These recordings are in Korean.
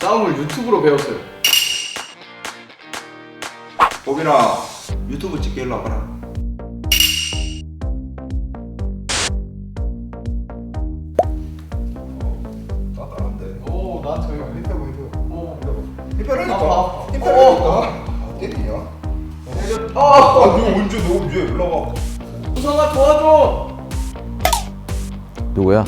싸움을 유튜브로 배웠어요. 보빈아 유튜브 찍게 일로 와봐라 어, 따뜻한데 오 나한테 왜 힘빼고 힘빼고. 오. 힘빼라니까 아, 힘빼라니까 아, 때리냐? 아아 누가 언제 너 언제 올라와 우성아 도와줘. 누구야?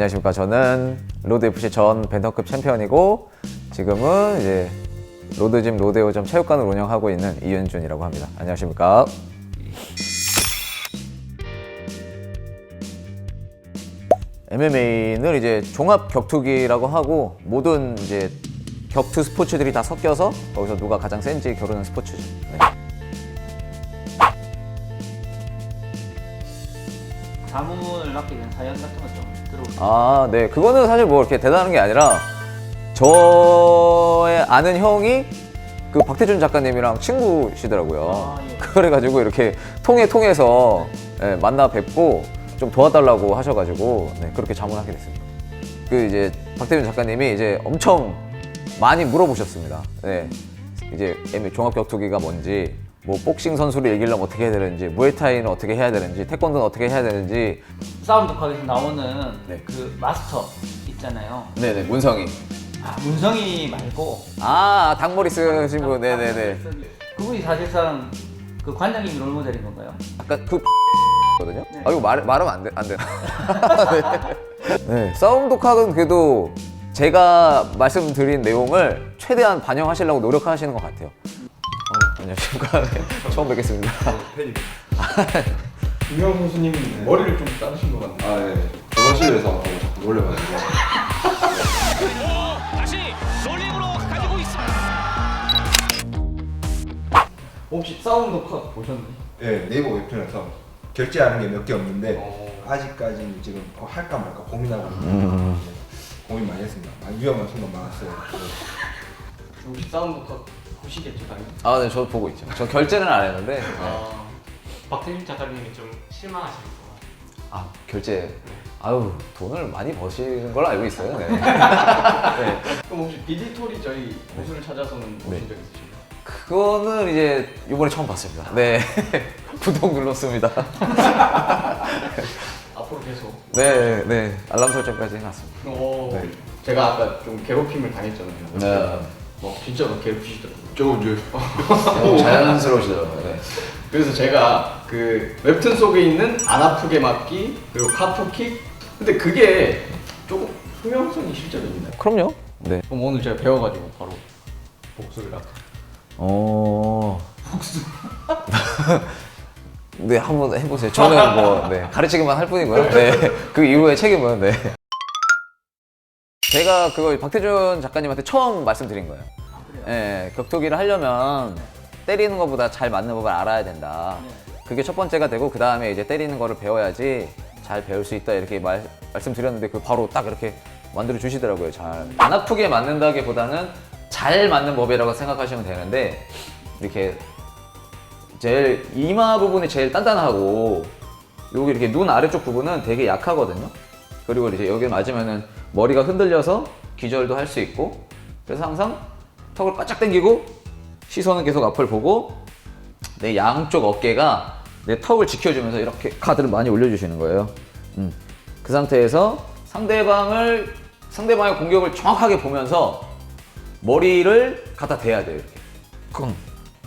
안녕하십니까. 저는 로드 FC 전 벤터급 챔피언이고 지금은 이제 로드짐 로데오점 체육관을 운영하고 있는 이윤준이라고 합니다. 안녕하십니까. MMA는 이제 종합 격투기라고 하고 모든 이제 격투 스포츠들이 다 섞여서 거기서 누가 가장 센지 겨루는 스포츠죠. 네. 자문을 맡게 된 사연 같은 들어보세요. 아, 네. 그거는 사실 뭐 이렇게 대단한 게 아니라 저의 아는 형이 그 박태준 작가님이랑 친구시더라고요. 아, 예. 그래가지고 이렇게 통해 통해서 예, 만나 뵙고 좀 도와달라고 하셔가지고 네, 그렇게 자문하게 됐습니다. 그 이제 박태준 작가님이 이제 엄청 많이 물어보셨습니다. 네. 이제 MMA 종합격투기가 뭔지, 뭐 복싱 선수를 이기려면 어떻게 해야 되는지, 무에타이는 어떻게 해야 되는지, 태권도는 어떻게 해야 되는지, 싸움 독학에서 나오는 네. 그 마스터 있잖아요. 네네 문성이. 아, 문성이 말고 아 닭머리 쓰신 분, 네네네. 그분이 사실상 그 관장님이 롤모델인 건가요? 아까 그 거든요. 네. 아 이거 말 말하면 안 돼, 안 돼. 네. 네. 싸움 독학은 그래도 제가 말씀드린 내용을 최대한 반영하시려고 노력하시는 것 같아요. 어, 안녕하십니까. 네, 처음 뵙겠습니다. 팬이 김영 선수님 머리를 좀 자르신 것 같네요. 아예 조선실에서 하고 자꾸 놀래가지고 다시 롤링으로 가지고 있습니다. 혹시 싸움 독학 보셨나요? 예 네이버 웹툰에서 결제하는 게 몇 개 없는데 어. 아직까지 지금 어, 할까 말까 고민하고 있는데 고민 많이 했습니다 많이 위험한 순간 많았어요 혹시 싸움 독학 보시겠죠 당연히. 아, 네, 저도 보고 있죠. 저 결제는 안 했는데. 네. 어, 박태준 작가님이 좀 실망하실 것 같아요. 아, 결제. 아유, 돈을 많이 버시는 걸로 알고 있어요. 네. 네. 그럼 혹시 비디토리 저희 고수를 찾아서는 보신 적 있으신가요? 그거는 이제 이번에 처음 봤습니다. 네. 구독 눌렀습니다. 앞으로 계속. 네, 네. 알람 설정까지 해놨습니다. 오. 네. 제가 아까 좀 괴롭힘을 당했잖아요. 네. 뭐 진짜 막 괴롭히시더라고요. 저 언제 어, 자연스러우시더라고요. 네. 그래서 제가 그 웹툰 속에 있는 안 아프게 맞기 그리고 카프킥 근데 그게 조금 투명성이 실제로 있나요? 그럼요. 네. 그럼 오늘 제가 배워가지고 바로 복수를 할까? 어. 네, 한번 해보세요. 저는 뭐, 네, 가르치기만 할 뿐이고요. 네. 그 이후의 책임은, 네. 제가 그거 박태준 작가님한테 처음 말씀드린 거예요. 예, 격투기를 하려면 때리는 것보다 잘 맞는 법을 알아야 된다. 그게 첫 번째가 되고, 그 다음에 이제 때리는 거를 배워야지 잘 배울 수 있다. 이렇게 말, 말씀드렸는데, 그 바로 딱 이렇게 만들어 주시더라고요. 잘. 안 아프게 맞는다기 보다는 잘 맞는 법이라고 생각하시면 되는데, 이렇게 제일 이마 부분이 제일 단단하고 여기 이렇게 눈 아래쪽 부분은 되게 약하거든요. 그리고 이제 여기 맞으면은 머리가 흔들려서 기절도 할 수 있고 그래서 항상 턱을 바짝 당기고 시선은 계속 앞을 보고 내 양쪽 어깨가 내 턱을 지켜주면서 이렇게 카드를 많이 올려주시는 거예요. 음. 그 상태에서 상대방을 상대방의 공격을 정확하게 보면서 머리를 갖다 대야 돼요. 이렇게 끙,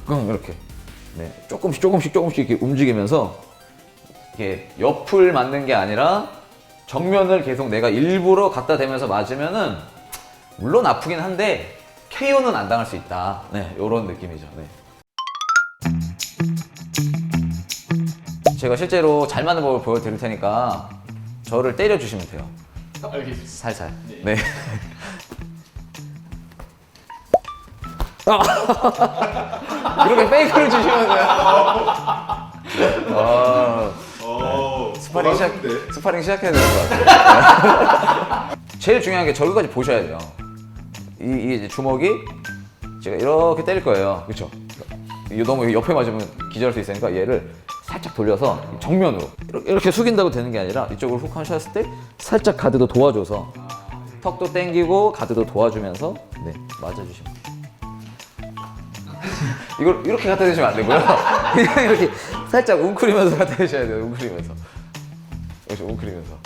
끙 이렇게. 네, 조금씩 조금씩 조금씩 이렇게 움직이면서 이게 옆을 맞는 게 아니라 정면을 계속 내가 일부러 갖다 대면서 맞으면은 물론 아프긴 한데 KO는 안 당할 수 있다. 네, 이런 느낌이죠. 네. 제가 실제로 잘 맞는 법을 보여드릴 테니까 저를 때려주시면 돼요. 알겠습니다. 살살. 네. 이렇게 페이크를 주시면 돼요. 아, 어, 스파링 시작, 스파링 시작해야 되는 것 같아요. 제일 중요한 게 저기까지 보셔야 돼요. 이, 이 이제 주먹이 제가 이렇게 때릴 거예요. 그렇죠? 너무 옆에 맞으면 기절할 수 있으니까 얘를 살짝 돌려서 정면으로 이렇게, 숙인다고 되는 게 아니라 이쪽으로 훅 하셨을 때 살짝 가드도 도와줘서 턱도 당기고 가드도 도와주면서 네 맞아주시면 돼요. 이걸 이렇게 갖다 대시면 안 되고요. 그냥 이렇게 살짝 웅크리면서 갖다 대셔야 돼요. 웅크리면서. 그렇죠. 웅크리면서.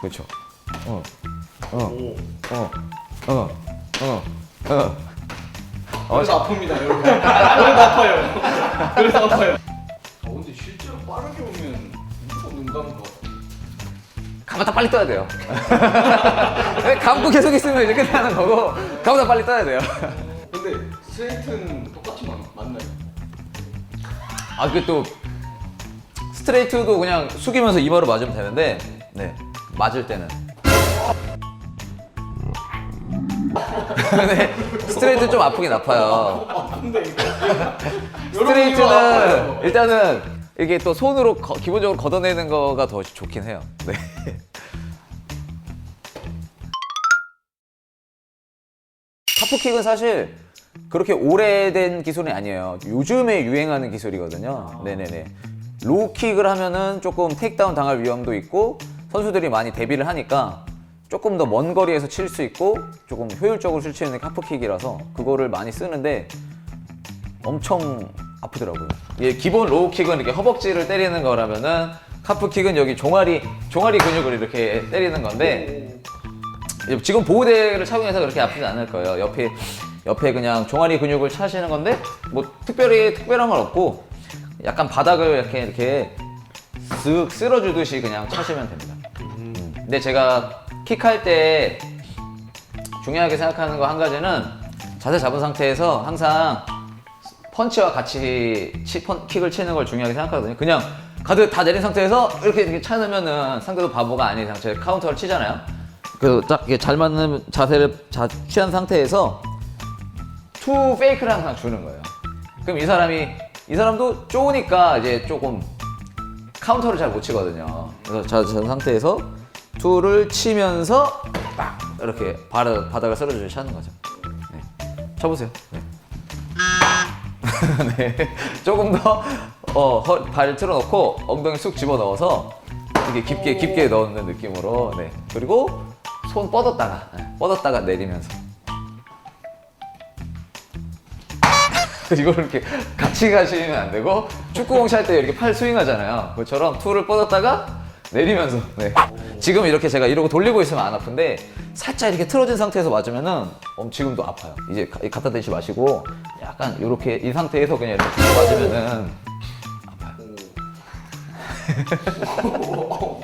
그렇죠. 어. 어. 어. 어. 어. 어. 그래서 아픕니다 여러분 그래서 아파요 그래서 아파요 아 근데 실제로 빠르게 오면 무조건 눈감은 것 같아 감았다 빨리 떠야 돼요. 감고 계속 있으면 이제 끝나는 거고 감았다 빨리 떠야 돼요. 근데 스트레이트는 똑같이 맞, 맞나요? 아 그게 또 스트레이트도 그냥 숙이면서 이마로 맞으면 되는데 네 맞을 때는 근데 스트레이트 좀 아프긴 아파요 아픈데 이거 스트레이트는 일단은 이게 또 손으로 거- 기본적으로 걷어내는 거가 더 좋긴 해요 네. 카프킥은 사실 그렇게 오래된 기술이 아니에요. 요즘에 유행하는 기술이거든요. 네네네. 로우킥을 하면은 조금 테이크다운 당할 위험도 있고 선수들이 많이 대비를 하니까 조금 더 먼 거리에서 칠 수 있고 조금 효율적으로 칠 수 있는 카프킥이라서 그거를 많이 쓰는데 엄청 아프더라고요. 예, 기본 로우킥은 이렇게 허벅지를 때리는 거라면은 카프킥은 여기 종아리 종아리 근육을 이렇게 때리는 건데 지금 보호대를 착용해서 그렇게 아프지 않을 거예요. 옆에 옆에 그냥 종아리 근육을 차시는 건데 뭐 특별히 특별한 건 없고 약간 바닥을 이렇게 이렇게 쓱 쓸어주듯이 그냥 차시면 됩니다. 음. 근데 제가 킥할 때 중요하게 생각하는 거 한 가지는 자세 잡은 상태에서 항상 펀치와 같이 치, 펀, 킥을 치는 걸 중요하게 생각하거든요. 그냥 가드 다 내린 상태에서 이렇게 이렇게 차놓으면은 상대도 바보가 아닌 상태에 카운터를 치잖아요. 그래서 딱 이게 잘 맞는 자세를 자, 취한 상태에서 투 페이크를 항상 주는 거예요. 그럼 이 사람이 이 사람도 쪼으니까 이제 조금 카운터를 잘 못 치거든요. 그래서 자, 저 상태에서 투를 치면서 딱 이렇게 바닥, 바닥을 쓸어주듯이 하는 거죠. 네. 쳐보세요. 네. 네. 조금 더, 어, 허, 발 틀어놓고 엉덩이 쑥 집어넣어서 이렇게 깊게, 깊게 넣는 느낌으로. 네. 그리고 손 뻗었다가, 네. 뻗었다가 내리면서. 이걸 이렇게 같이 가시면 안 되고 축구공 찰 때 이렇게 팔 스윙하잖아요. 그처럼 투를 뻗었다가 내리면서. 네. 지금 이렇게 제가 이러고 돌리고 있으면 안 아픈데 살짝 이렇게 틀어진 상태에서 맞으면은 어, 지금도 아파요. 이제 가- 갖다 대지 마시고 약간 이렇게 이 상태에서 그냥 이렇게 툭 맞으면은 아파요.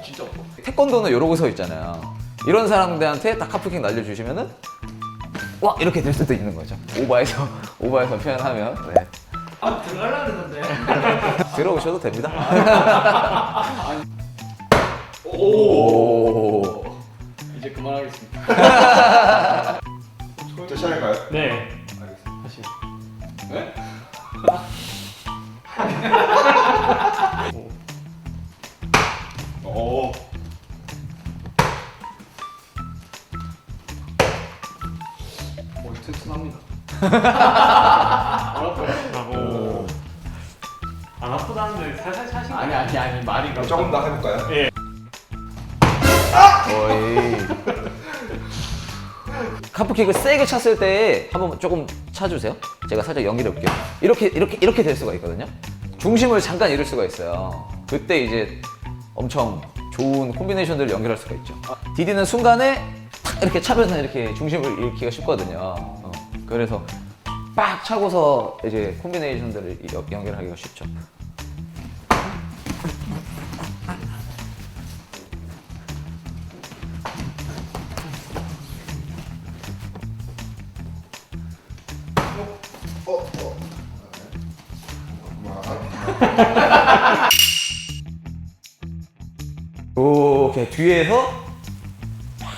진짜 아파 태권도는 이러고 서 있잖아요. 이런 사람들한테 딱 카프킥 날려주시면은 와 이렇게 될 수도 있는 거죠. 오바해서 오바해서 표현하면 네. 아 들어가려 그러는데. 들어오셔도 됩니다. 오. 이제 그만하겠습니다 자, 시작할까요? 네. 알겠습니다. 하시죠. 네? 튼튼합니다 안 아프다는데 살살 차신 거 아니 아니 아니 말이 그렇다. 조금 더 해볼까요? 어이. 카프킥을 세게 찼을 때 한번 조금 차주세요. 제가 살짝 연기를 해볼게요. 이렇게 이렇게 이렇게 될 수가 있거든요. 중심을 잠깐 잃을 수가 있어요. 그때 이제 엄청 좋은 콤비네이션들을 연결할 수가 있죠. 디디는 순간에 탁 이렇게 차면서 이렇게 중심을 잃기가 쉽거든요. 어, 그래서 빡 차고서 이제 콤비네이션들을 여- 연결하기가 쉽죠. 오, 오케이 뒤에서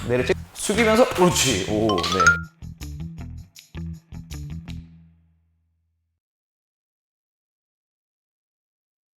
내려 찍 숙이면서 그렇지. 오, 네.